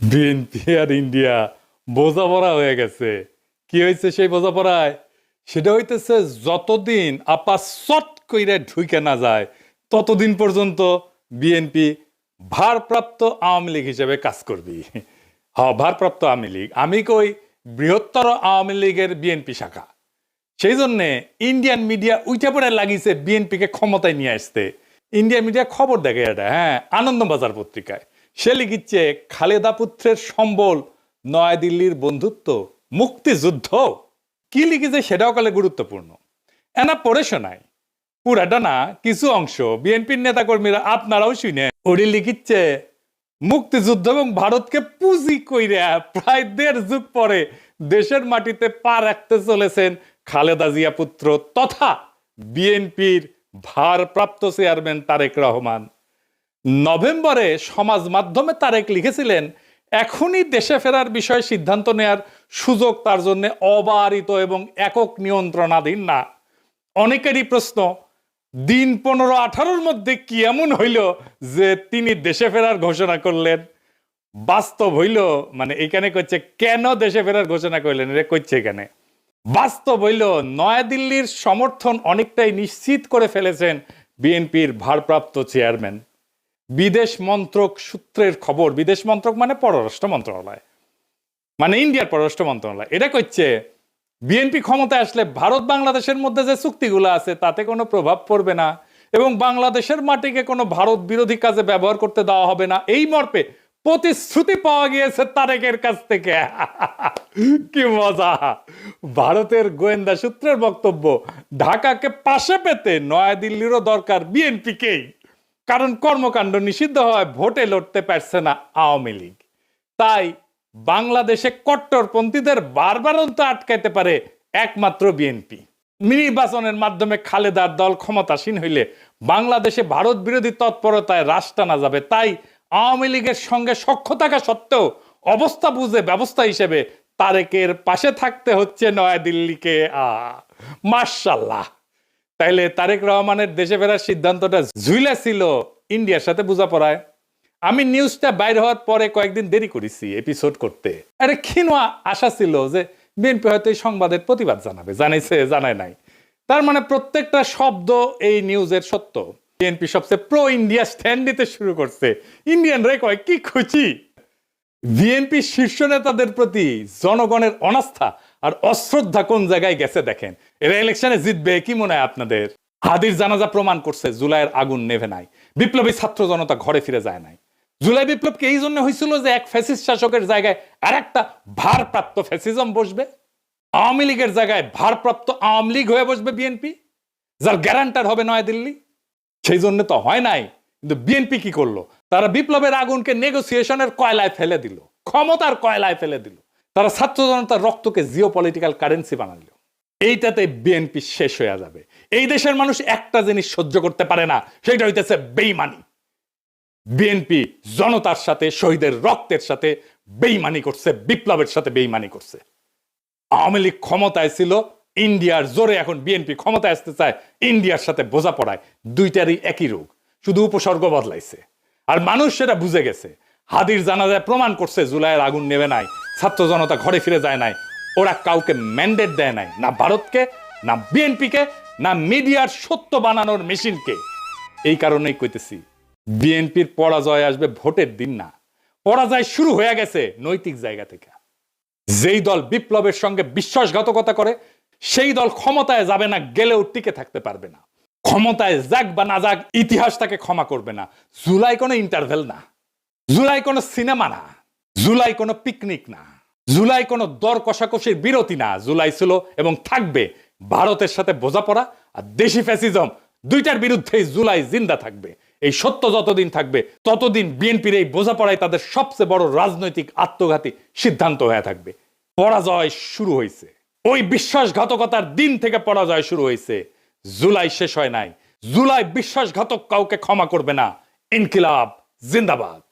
BNP আর India, বোঝাপড়া হয়ে গেছে। কি হয়েছে সেই বোঝাপড়ায়? সেটা হইতেছে যতদিন আপা চট কইরে ঢুকে না যায়, ততদিন পর্যন্ত বিএনপি ভারপ্রাপ্ত আওয়ামী লীগ হিসেবে কাজ করবি। হ, ভারপ্রাপ্ত আওয়ামী লীগ। আমি কই বৃহত্তর আওয়ামী লীগের বিএনপি শাখা। সেই জন্যে ইন্ডিয়ান মিডিয়া উইটা পড়ে লাগিয়েছে বিএনপিকে ক্ষমতায় নিয়ে আসতে। ইন্ডিয়ান মিডিয়া খবর দেখে এটা হ্যাঁ আনন্দবাজার পত্রিকায়। সে লিখিচ্ছে, খালেদা পুত্রের সম্বল নয়াদিল্লির বন্ধুত্ব, মুক্তিযুদ্ধ। কি লিখেছে সেটাও কালে গুরুত্বপূর্ণ। এনা পড়ে শোনায়, পুরাটা না, কিছু অংশ বিএনপির নেতাকর্মীরা আপনারাও শুনে ওরি লিখিচ্ছে, মুক্তিযুদ্ধ এবং ভারতকে পুঁজি কইরা প্রায় দেড় যুগ পরে দেশের মাটিতে পা রাখতে চলেছেন খালেদা জিয়া পুত্র তথা বিএনপির ভারপ্রাপ্ত চেয়ারম্যান তারেক রহমান। নভেম্বরে সমাজ মাধ্যমে তারেক লিখেছিলেন, এখনই দেশে ফেরার বিষয়ে সিদ্ধান্ত নেয়ার সুযোগ তার জন্য অবারিত এবং একক নিয়ন্ত্রণাধীন না। অনেকেরই প্রশ্ন, দিন পনেরো আঠারোর মধ্যে কি এমন হইল যে তিনি দেশে ফেরার ঘোষণা করলেন? বাস্তব হইল মানে এখানে করছে কেন দেশে ফেরার ঘোষণা করলেন? এটা করছে এখানে। বাস্তব হইল, নয়াদিল্লির সমর্থন অনেকটাই নিশ্চিত করে ফেলেছেন বিএনপির ভারপ্রাপ্ত চেয়ারম্যান। বিদেশ মন্ত্রক সূত্রের খবর, বিদেশ মন্ত্রক মানে পররাষ্ট্র মন্ত্রণালয় মানে ইন্ডিয়ার পররাষ্ট্র মন্ত্রণালয়। এটা করছে বিএনপি ক্ষমতায় আসলে ভারত বাংলাদেশের মধ্যে যে চুক্তিগুলো আছে, তাতে কোনো প্রভাব পড়বে না এবং বাংলাদেশের মাটিকে কোনো ভারত বিরোধী কাজে ব্যবহার করতে দেওয়া হবে না। এই মর্পে প্রতিশ্রুতি পাওয়া গিয়েছে তারেকের কাছ থেকে। কি মজা! ভারতের গোয়েন্দা সূত্রের বক্তব্য, ঢাকাকে পাশে পেতে নয়াদিল্লিরও দরকার বিএনপিকেই। কারণ কর্মকাণ্ড নিষিদ্ধ হওয়ায় ভোটে লড়তে পারছে না আওয়ামী লীগ। তাই বাংলাদেশে কট্টরপন্থীদের বারবারন্ত আটকাইতে পারে একমাত্র বিএনপি। নির্বাচনের মাধ্যমে খালেদার দল ক্ষমতাসীন হইলে বাংলাদেশে ভারত বিরোধী তৎপরতায় রাশ টানা যাবে। তাই আওয়ামী লীগের সঙ্গে সখ্য থাকা সত্ত্বেও অবস্থা বুঝে ব্যবস্থা হিসেবে তারেকের পাশে থাকতে হচ্ছে নয়াদিল্লিকে। আ মার্শাল্লাহ তাইলে তারেক রহমানের দেশে ফেরার সিদ্ধান্তটা ঝুইলা ছিল ইন্ডিয়ার সাথে বোঝাপড়ায়। আমি নিউজটা বাইর হওয়ার পরে কয়েকদিন দেরি করেছি এপিসোড করতে। আরে ক্ষীণা আশা ছিল যে বিএনপি হয়তো এই সংবাদের প্রতিবাদ জানাবে। জানাইছে, জানায় নাই। তার মানে প্রত্যেকটা শব্দ এই নিউজের সত্য। বিএনপি সবচেয়ে প্রো ইন্ডিয়া স্ট্যান্ড নিতে শুরু করছে। ইন্ডিয়ান রে কয়, কি খুশি? বিএনপি শীর্ষ নেতাদের প্রতি জনগণের অনাস্থা। আর অশ্রদ্ধা কোন জায়গায় গেছে দেখেন? এরা ইলেকশনে জিতবে, কি মনে হয় আপনাদের? হাদির জানাজা প্রমাণ করছে, জুলাইয়ের আগুন নেভে নাই। বিপ্লবী ছাত্র জনতা ঘরে ফিরে যায় নাই। জুলাই বিপ্লবকে এই জন্য হয়েছিল যে এক ফ্যাসিস্ট শাসকের জায়গায় আর একটা ভারপ্রাপ্ত ফ্যাসিজম বসবে। আওয়ামী লীগের জায়গায় ভারপ্রাপ্ত আওয়ামী লীগ হয়ে বসবে বিএনপি, যার গ্যারান্টার হবে নয়াদিল্লি। সেই জন্য তো হয় নাই। কিন্তু বিএনপি কি করল? তারা বিপ্লবের আগুনকে নেগোসিয়েশনের কয়লায় ফেলে দিল। ক্ষমতার কয়লায় ফেলে দিল। তারা ছাত্র জনতার রক্তকে জিও পলিটিক্যাল কারেন্সি বানাল এইটাতে বিএনপি শেষ হয়ে যাবে। এই দেশের মানুষ একটা জিনিস সহ্য করতে পারে না, সেটা হইতেছে বেইমানি। বিএনপি জনতার সাথে, শহীদের রক্তের সাথে বেইমানি করছে, বিপ্লবের সাথে বেইমানি করছে। আওয়ামী লীগ ক্ষমতায় ছিল, ইন্ডিয়ার জোরে এখন বিএনপি ক্ষমতায় আসতে চায়, ইন্ডিয়ার সাথে বোঝা পড়ায়, দুইটারই একই রোগ, শুধু উপসর্গ বদলাইছে। আর মানুষ সেটা বুঝে গেছে। হাদির জানাজায় প্রমাণ করছে, জুলাইয়ের আগুন নেবে নাই। ছাত্র জনতা ঘরে ফিরে যায় নাই। ওরা কাউকে ম্যান্ডেট দেয় নাই, না ভারতকে, না বিএনপিকে, না মিডিয়ার সত্য বানানোর মেশিনকে। এই কারণেই কইতেছি, বিএনপির পরাজয় আসবে ভোটের দিন না। পরাজয় শুরু হয়ে গেছে নৈতিক জায়গা থেকে। যেই দল বিপ্লবের সঙ্গে বিশ্বাসঘাতকতা করে, সেই দল ক্ষমতায় যাবে না, গেলেও টিকে থাকতে পারবে না। ক্ষমতায় যাক বা না যাক, ইতিহাস তাকে ক্ষমা করবে না। জুলাই কোনো ইন্টারভেল না। জুলাই কোনো সিনেমা না। জুলাই কোনো পিকনিক না। জুলাই কোনো দর কষাকষির বিরতি না। জুলাই ছিল এবং থাকবে ভারতের সাথে বোঝাপড়া আর দেশি ফ্যাসিজম। দুইটার বিরুদ্ধেই জুলাই জিন্দা থাকবে। এই সত্য যতদিন থাকবে, ততদিন বিএনপির এই বোঝাপড়াই তাদের সবচেয়ে বড় রাজনৈতিক আত্মঘাতী সিদ্ধান্ত হয়ে থাকবে। পরাজয় শুরু হয়েছে। ওই বিশ্বাসঘাতকতার দিন থেকে পরাজয় শুরু হয়েছে। জুলাই শেষ হয় নাই। জুলাই বিশ্বাসঘাতক কাউকে ক্ষমা করবে না। ইনকিলাব, জিন্দাবাদ।